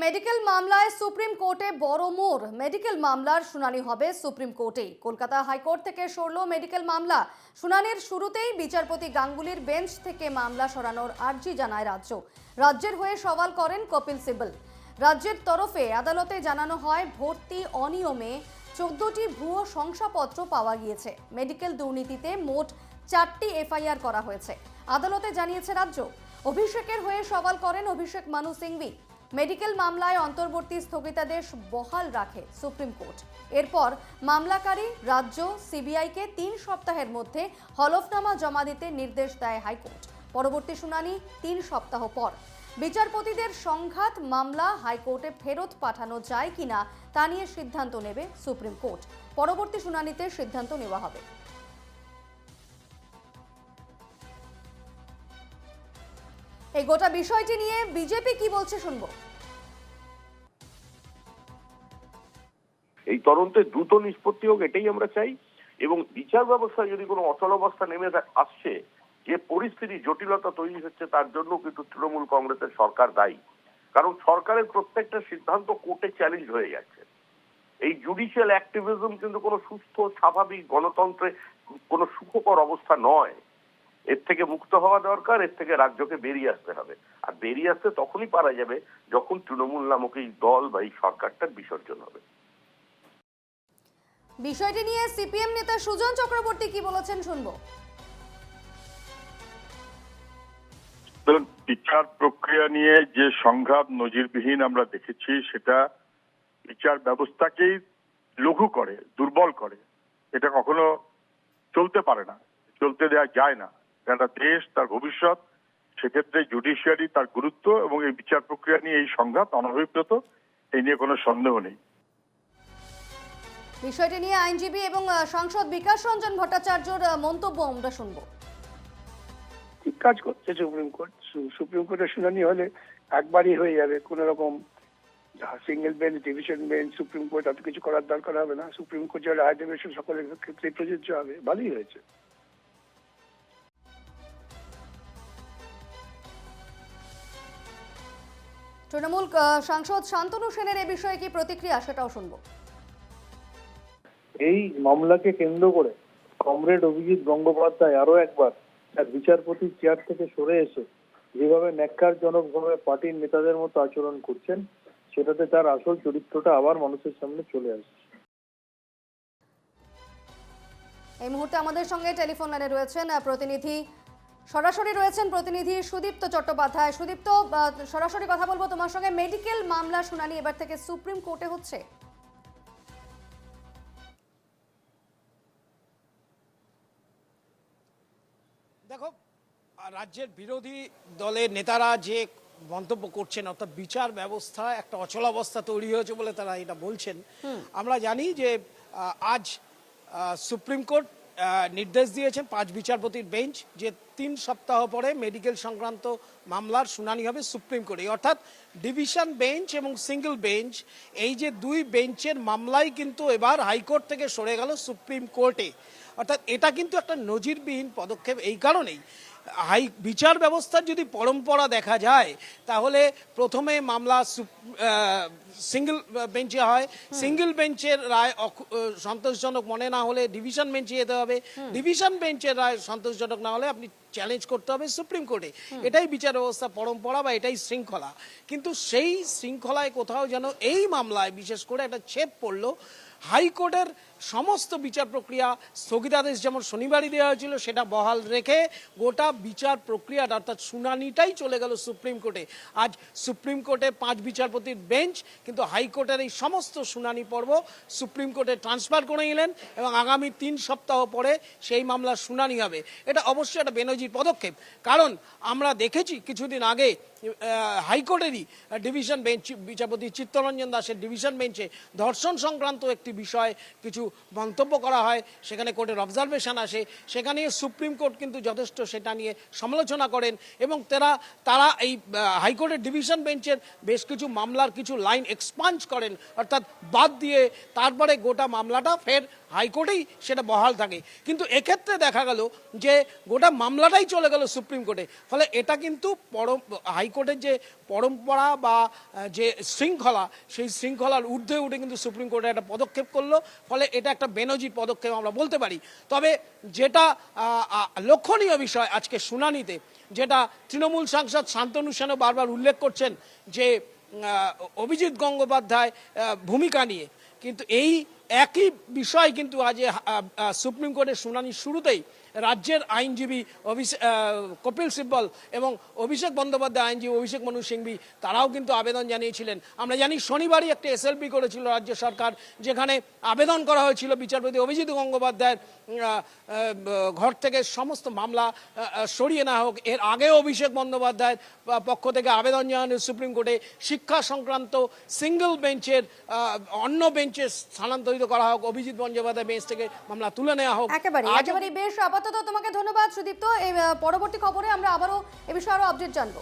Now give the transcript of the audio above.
Medical মামলায় supreme কোর্টে বড় মোড়। মেডিকেল মামলার শুনানি হবে সুপ্রিম কোর্টেই। কলকাতা হাইকোর্ট থেকে সরল মেডিকেল মামলা। শুনানির শুরুতেই বিচারপতি গাঙ্গুলির বেঞ্চ থেকে মামলা সরানোর আর্জি জানায় রাজ্য। রাজ্যের হয়ে সওয়াল করেন কপিল সিব্বল রাজ্যের তরফে আদালতে জানানো হয়, ভর্তি অনিয়মে চোদ্দটি ভুয়ো শংসাপত্র পাওয়া গিয়েছে। মেডিকেল দুর্নীতিতে মোট চারটি এফআইআর করা হয়েছে। আদালতে জানিয়েছে রাজ্য। অভিষেকের হয়ে সওয়াল করেন অভিষেক মানু সিংভি। মেডিকেল মামলায় অন্তর্বর্তী স্থগিতাদেশ বহাল রাখে সুপ্রিম কোর্ট। এরপর মামলাকারী রাজ্য সিবিআইকে তিন সপ্তাহের মধ্যে হলফনামা জমা দিতে নির্দেশ দেয় হাইকোর্ট। পরবর্তী শুনানি তিন সপ্তাহ পর। বিচারপতিদের সংঘাত মামলা হাইকোর্টে ফেরত পাঠানো যায় কিনা তা নিয়ে সিদ্ধান্ত নেবে সুপ্রিম কোর্ট। পরবর্তী শুনানিতে সিদ্ধান্ত নেওয়া হবে। এই গোটা বিষয়টি নিয়ে বিজেপি কি বলছে শুনব। এই তদন্তে দ্রুত নিষ্পত্তি হোক, এটাই আমরা চাই। এবং বিচার ব্যবস্থায় যদি কোনো অচল অবস্থা নেমে আসছে, যে পরিস্থিতি জটিলতা তৈরি হচ্ছে, তার জন্য কিন্তু তৃণমূল কংগ্রেসের সরকার দায়ী। কারণ সরকারের প্রত্যেকটা সিদ্ধান্ত কোর্টে চ্যালেঞ্জ হয়ে যাচ্ছে। এই জুডিশিয়াল অ্যাক্টিভিজম কিন্তু কোনো সুস্থ, স্বাভাবিক গণতন্ত্রে কোনো সুখকর অবস্থা নয়। এর থেকে মুক্ত হওয়া দরকার এর থেকে রাজ্যকে বেরিয়ে আসতে হবে। আর বেরিয়ে আসতে তখনই পারা যাবে যখন তৃণমূল নামক এই দল বা এই সরকারটার বিসর্জন হবে। বিষয়টি নিয়ে সিপিএম নেতা সুজন চক্রবর্তী কি বলেছেন শুনব। ধরুন, বিচার প্রক্রিয়া নিয়ে যে সংঘাত নজিরবিহীন আমরা দেখেছি সেটা বিচার ব্যবস্থাকেই লঘু করে দুর্বল করে। এটা কখনো চলতে পারে না চলতে দেওয়া যায় না। একটা দেশ তার ভবিষ্যৎ সেক্ষেত্রে জুডিশিয়ারি তার গুরুত্ব এবং এই বিচার প্রক্রিয়া নিয়ে এই সংঘাত অনভিপ্রেত এই নিয়ে কোনো সন্দেহ নেই। বিষয়টি নিয়ে আইনজীবী এবং সাংসদ বিকাশ রঞ্জন ভট্টাচার্যর মন্তব্য আমরা শুনব। ঠিক কাজ করছে সুপ্রিম কোর্ট। সুপ্রিম কোর্টের শুনানি হলে একবারই হয়ে যাবে। কোন রকম single bench division bench supreme court এত কিছু করার দরকার হবে না। সুপ্রিম কোর্ট যে রায় দেবে সকলের ক্ষেত্রে প্রযোজ্য হবে। ভালোই হয়েছে। তৃণমূল সাংসদ শান্তনু সেনের এ বিষয়ে কি প্রতিক্রিয়া সেটাও শুনব। এই মামলাকে কেন্দ্র করে কমরেড অভিজিৎ গঙ্গোপাধ্যায় আরও একবার তার বিচারপতি চেয়ার থেকে সরে এসে যেভাবে ন্যাক্কারজনকভাবে পার্টির নেতাদের মতো আচরণ করছেন সেটাতে তার আসল চরিত্রটা আবার মানুষের সামনে চলে আসছে। এই মুহূর্তে আমাদের সঙ্গে টেলিফোন লাইনে রয়েছেন প্রতিনিধি সরাসরি রয়েছেন প্রতিনিধি সুদীপ্ত চট্টোপাধ্যায়। সুদীপ্ত সরাসরি কথা বলব তোমার সঙ্গে। মেডিকেল মামলা শুনানি এবার থেকে সুপ্রিম কোর্টে হচ্ছে। দেখো রাজ্যের বিরোধী দলের নেতারা যে মন্তব্য করছেন অর্থাৎ বিচার ব্যবস্থা একটা অচলাবস্থা তৈরি হয়েছে বলে তারা এটা বলছেন। আমরা জানি যে আজ সুপ্রিম কোর্ট নির্দেশ দিয়েছেন পাঁচ বিচারপতির বেঞ্চ যে তিন সপ্তাহ পরে মেডিকেল সংক্রান্ত মামলার শুনানি হবে সুপ্রিম কোর্টে। অর্থাৎ ডিভিশন বেঞ্চ এবং সিঙ্গেল বেঞ্চ, এই যে দুই বেঞ্চের মামলাই কিন্তু এবার হাইকোর্ট থেকে সরে গেল সুপ্রিম কোর্টে। অর্থাৎ এটা কিন্তু একটা নজিরবিহীন পদক্ষেপ এই কারণেই। হাই বিচার ব্যবস্থার যদি পরম্পরা দেখা যায় তাহলে প্রথমে মামলা সিঙ্গেল বেঞ্চে হয়। সিঙ্গেল বেঞ্চের রায় সন্তোষজনক মনে না হলে ডিভিশন বেঞ্চে যেতে হবে। ডিভিশন বেঞ্চের রায় সন্তোষজনক না হলে আপনি চ্যালেঞ্জ করতে হবে সুপ্রিম কোর্টে এটাই বিচার ব্যবস্থা, পরম্পরা বা এটাই শৃঙ্খলা। কিন্তু সেই শৃঙ্খলায় কোথাও যেন এই মামলায় বিশেষ করে একটা ছেপ পড়ল, হাইকোর্টের সমস্ত বিচার প্রক্রিয়া স্থগিতাদেশ যেমন শনিবারই দেওয়া হয়েছিল, সেটা বহাল রেখে গোটা বিচার প্রক্রিয়াটা, অর্থাৎ শুনানিটাই চলে গেল সুপ্রিম কোর্টে আজ সুপ্রিম কোর্টে পাঁচ বিচারপতির বেঞ্চ, কিন্তু হাইকোর্টের এই সমস্ত শুনানি পর্ব সুপ্রিম কোর্টে ট্রান্সফার করে নিলেন এবং আগামী তিন সপ্তাহ পরে সেই মামলার শুনানি হবে। এটা অবশ্যই একটা পদক্ষেপ। কারণ আমরা দেখেছি কিছুদিন আগে হাইকোর্টেরই ডিভিশন বেঞ্চ, বিচারপতি চিত্তরঞ্জন দাসের ডিভিশন বেঞ্চে ধর্ষণ সংক্রান্ত একটি বিষয় কিছু মন্তব্য করা হয়। সেখানে কোর্টের অবজারভেশন আসে। সেখানে সুপ্রিম কোর্ট কিন্তু যথেষ্ট সেটা নিয়ে সমালোচনা করেন এবং তারা তারা এই হাইকোর্টের ডিভিশন বেঞ্চের বেশ কিছু মামলার কিছু লাইন এক্সপাঞ্জ করেন। অর্থাৎ বাদ দিয়ে তারপরে গোটা মামলাটা ফের হাইকোর্টেই সেটা বহাল থাকে। কিন্তু এক্ষেত্রে দেখা গেল যে গোটা মামলাটাই চলে গেল সুপ্রিম কোর্টে। ফলে এটা কিন্তু পরম, হাই হাইকোর্টের যে পরম্পরা বা যে শৃঙ্খলা, সেই শৃঙ্খলার ঊর্ধ্বে উঠে কিন্তু সুপ্রিম কোর্টে একটা পদক্ষেপ করল। ফলে এটা একটা বেনজির পদক্ষেপ আমরা বলতে পারি। তবে যেটা লক্ষণীয় বিষয় আজকে শুনানিতে, যেটা তৃণমূল সাংসদ শান্তনু সেনও বারবার উল্লেখ করছেন যে অভিজিৎ গঙ্গোপাধ্যায় ভূমিকা নিয়ে। কিন্তু এই একই বিষয় কিন্তু আজ সুপ্রিম কোর্টের শুনানির শুরুতেই রাজ্যের আইনজীবী অভিষেক কপিল সিব্বল এবং অভিষেক বন্দ্যোপাধ্যায় আইনজীবী অভিষেক মনু সিংভি তারাও কিন্তু আবেদন জানিয়েছিলেন। আমরা জানি শনিবারই একটা এসএলপি করেছিল রাজ্য সরকার যেখানে আবেদন করা হয়েছিল বিচারপতি অভিজিৎ গঙ্গোপাধ্যায়ের ঘর থেকে সমস্ত মামলা সরিয়ে না হোক। এর আগেও অভিষেক বন্দ্যোপাধ্যায়ের পক্ষ থেকে আবেদন জানানো সুপ্রিম কোর্টে শিক্ষা সংক্রান্ত সিঙ্গেল বেঞ্চের অন্য বেঞ্চে স্থানান্তরিত করা হোক। অভিজিৎ বন্দ্যোপাধ্যায় বেঞ্চ থেকে মামলা তুলে নেওয়া হোক। একেবারে একেবারে বেশ আপাতত তোমাকে ধন্যবাদ সুদীপ্ত। পরবর্তী খবরে আমরা আবারও এ বিষয়ে আরও আপডেট জানব।